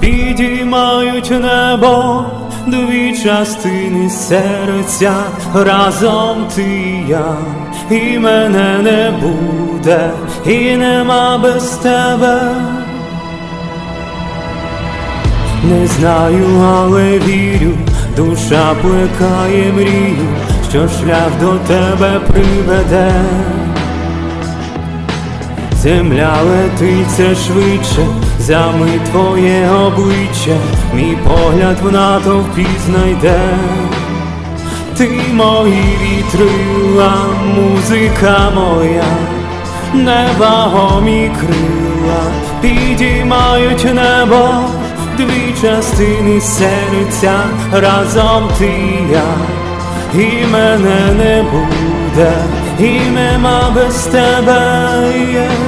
підіймають небо, дві частини серця, разом ти і я, і мене не буде, і нема без тебе. Не знаю, але вірю, душа плекає мрію, що шлях до тебе приведе. Земля летить все швидше, за мить твоє обличчя, мій погляд в натовпі знайде. Ти мої вітрила, музика моя, невагомі крила підіймають небо, дві частини серця, разом ти і я, і мене не буде, і нема без тебе. є.